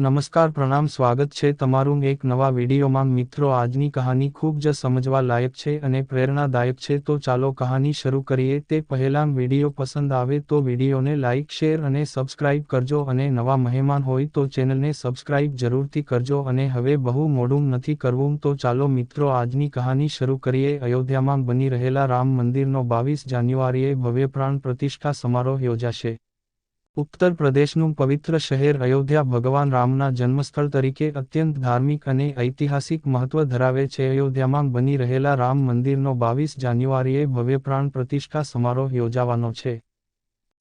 નમસ્કાર, પ્રણામ, સ્વાગત છે તમારું એક નવા વિડીયોમાં. મિત્રો, આજની કહાની ખૂબ જ સમજવા લાયક છે અને પ્રેરણાદાયક છે. તો ચાલો કહાની શરૂ કરીએ. તે પહેલાં વીડિયો પસંદ આવે તો વિડીયોને લાઇક શેર અને સબસ્ક્રાઇબ કરજો. અને નવા મહેમાન હોય તો ચેનલને સબસ્ક્રાઇબ જરૂરથી કરજો. અને હવે બહુ મોડું નથી કરવું. તો ચાલો મિત્રો, આજની કહાની શરૂ કરીએ. અયોધ્યામાં બની રહેલા રામ મંદિરનો બાવીસ જાન્યુઆરીએ ભવ્ય પ્રાણ પ્રતિષ્ઠા સમારોહ યોજાશે. ઉત્તર પ્રદેશનું પવિત્ર શહેર અયોધ્યા ભગવાન રામના જન્મસ્થળ તરીકે અત્યંત ધાર્મિક અને ઐતિહાસિક મહત્વ ધરાવે છે. અયોધ્યામાં બની રહેલા રામ મંદિરનો બાવીસ જાન્યુઆરીએ ભવ્ય પ્રાણ પ્રતિષ્ઠા સમારોહ યોજાવાનો છે.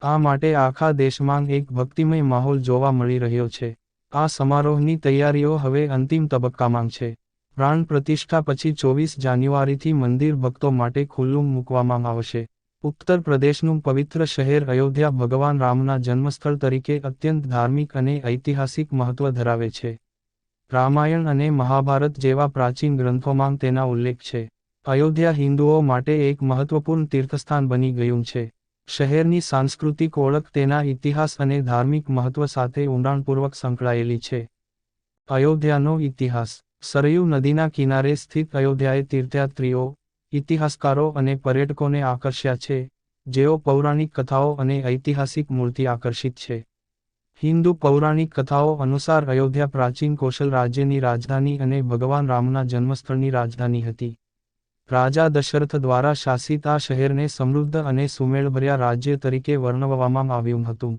આ માટે આખા દેશમાં એક ભક્તિમય માહોલ જોવા મળી રહ્યો છે. આ સમારોહની તૈયારીઓ હવે અંતિમ તબક્કામાં છે. પ્રાણ પ્રતિષ્ઠા પછી ચોવીસ જાન્યુઆરીથી મંદિર ભક્તો માટે ખુલ્લું મૂકવામાં આવશે. ઉત્તર પ્રદેશનું પવિત્ર શહેર અયોધ્યા ભગવાન રામના જન્મસ્થળ તરીકે અત્યંત ધાર્મિક અને ઐતિહાસિક મહત્વ ધરાવે છે. રામાયણ અને મહાભારત જેવા પ્રાચીન ગ્રંથોમાં તેના ઉલ્લેખ છે. અયોધ્યા હિન્દુઓ માટે એક મહત્વપૂર્ણ તીર્થસ્થાન બની ગયું છે. શહેરની સાંસ્કૃતિક ઓળખ તેના ઇતિહાસ અને ધાર્મિક મહત્વ સાથે ઊંડાણપૂર્વક સંકળાયેલી છે. અયોધ્યાનો ઇતિહાસ. સરયુ નદીના કિનારે સ્થિત અયોધ્યાએ તીર્થયાત્રીઓ ઇતિહાસકારો અને પર્યટકોને આકર્ષ્યા છે, જેઓ પૌરાણિક કથાઓ અને ઐતિહાસિક મૂર્તિ આકર્ષિત છે. હિન્દુ પૌરાણિક કથાઓ અનુસાર અયોધ્યા પ્રાચીન કૌશલ રાજ્યની રાજધાની અને ભગવાન રામના જન્મસ્થળની રાજધાની હતી. રાજા દશરથ દ્વારા શાસિત આ શહેરને સમૃદ્ધ અને સુમેળભર્યા રાજ્ય તરીકે વર્ણવવામાં આવ્યું હતું.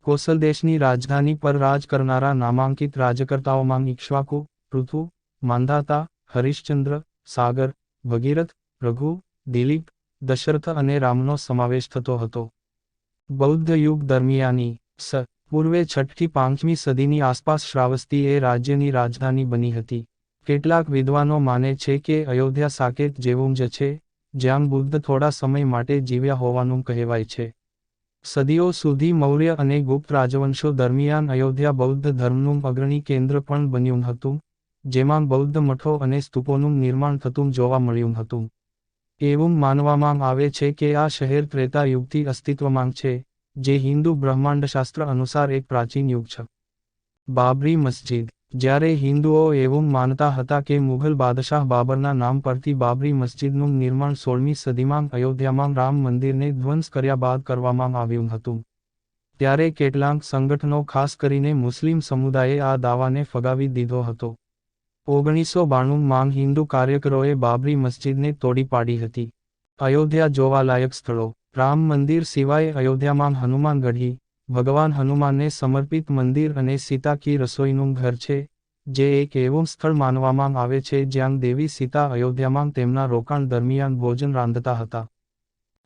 કોસલ દેશની રાજધાની પર રાજ કરનારા નામાંકિત રાજકર્તાઓમાં ઇક્ષ્વાકુ, પૃથુ માંધાતા હરિશ્ચંદ્ર, સાગર ભગીરથ રઘુ, દિલીપ, દશરથ અને રામનો સમાવેશ થતો હતો. બૌદ્ધ યુગ દરમિયાની સ, પૂર્વે છઠ્ઠી પાંચમી સદીની આસપાસ શ્રાવસ્તી એ રાજ્યની રાજધાની બની હતી. કેટલાક વિદ્વાનો માને છે કે અયોધ્યા સાકેત જેવું જ છે, જ્યાં બુદ્ધ થોડા સમય માટે જીવ્યા હોવાનું કહેવાય છે. સદીઓ સુધી મૌર્ય અને ગુપ્ત રાજવંશો દરમિયાન અયોધ્યા બૌદ્ધ ધર્મનું અગ્રણી કેન્દ્ર પણ બન્યું હતું. જેમાં બૌદ્ધ મઠો અને સ્તૂપોનું નિર્માણ થતું જોવા મળ્યું હતું. એવું માનવામાં આવે છે કે આ શહેર ત્રેતા યુગથી અસ્તિત્વમાં છે, જે હિન્દુ બ્રહ્માંડશાસ્ત્ર અનુસાર એક પ્રાચીન યુગ છે. બાબરી મસ્જિદ. જ્યારે હિન્દુઓ એવું માનતા હતા કે મુઘલ બાદશાહ બાબરના નામ પરથી બાબરી મસ્જિદનું નિર્માણ સોળમી સદીમાં અયોધ્યામાં રામ મંદિરને ધ્વંસ કર્યા બાદ કરવામાં આવ્યું હતું. ત્યારે કેટલાંક સંગઠનો ખાસ કરીને મુસ્લિમ સમુદાયે આ દાવાને ફગાવી દીધો હતો. ઓગણીસો બાણું માંગ હિન્દુ કાર્યકરોએ બાબરી મસ્જિદને તોડી પાડી હતી. અયોધ્યા જોવાલાયક સ્થળો. રામ મંદિર સિવાય અયોધ્યામાં હનુમાનગઢી ભગવાન હનુમાનને સમર્પિત મંદિર અને સીતા કી રસોઈનું ઘર છે, જે એક એવું સ્થળ માનવામાં આવે છે જ્યાં દેવી સીતા અયોધ્યામાં તેમના રોકાણ દરમિયાન ભોજન રાંધતા હતા.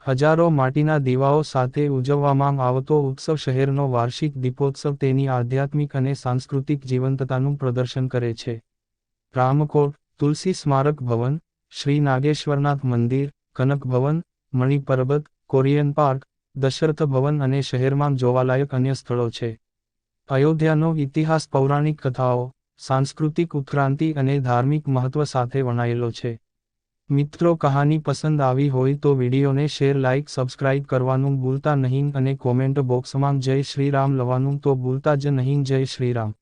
હજારો માટીના દીવાઓ સાથે ઉજવવામાં આવતો ઉત્સવ શહેરનો વાર્ષિક દીપોત્સવ તેની આધ્યાત્મિક અને સાંસ્કૃતિક જીવંતતાનું પ્રદર્શન કરે છે. રામકોટ, તુલસી સ્મારક ભવન, શ્રી નાગેશ્વરનાથ મંદિર, કનક ભવન મણિપર્વત કોરિયન પાર્ક, દશરથ ભવન અને શહેરમાં જોવાલાયક અન્ય સ્થળો છે. અયોધ્યાનો ઇતિહાસ પૌરાણિક કથાઓ, સાંસ્કૃતિક ઉત્ક્રાંતિ અને ધાર્મિક મહત્વ સાથે વણાયેલો છે. મિત્રો, કહાની પસંદ આવી હોય તો વિડીયોને શેર લાઇક સબસ્ક્રાઇબ કરવાનું ભૂલતા નહીં અને કોમેન્ટ બોક્સમાં જય શ્રીરામ લવાનું તો ભૂલતા જ નહીં. જય શ્રીરામ